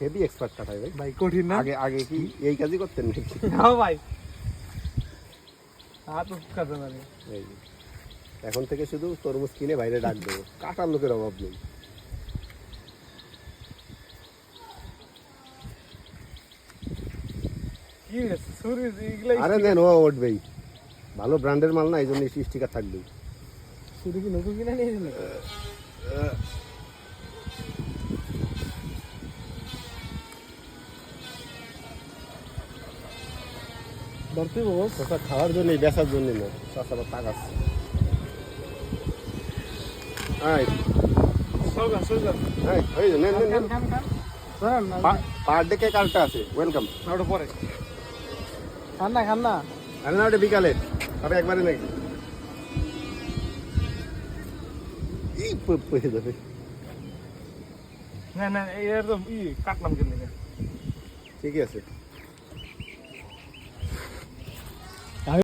Heavy expert কাটায় ভাই। ভাই কঠিন না? আগে আগে কি এই কাজই করতেন নাকি? হ্যাঁ ভাই। হাত। এখন থেকে শুধু তরমুজ কিনে বাইরে ডাক দেবো। কাটার লোকের অভাব নেই। আরে দেন ও উঠবেই। ভালো ব্র্যান্ডের মাল না এই জন্য স্টিকার থাকবেই। সুরি কি নতুন কিনা নিয়েছিল ধরতে বাবু শশা খাওয়ার জন্য বেচার জন্য না শশা আবার তাকাচ্ছে পার ডে কে কার্ডটা আছে? ওয়েলকাম না, ওটা পরে। খান না খান না। আরে না ওটা বিকালে। তবে একবারে নাকি। পড়ে যাবে। না না এর তো ই কাটলাম কেন ঠিকই আছে।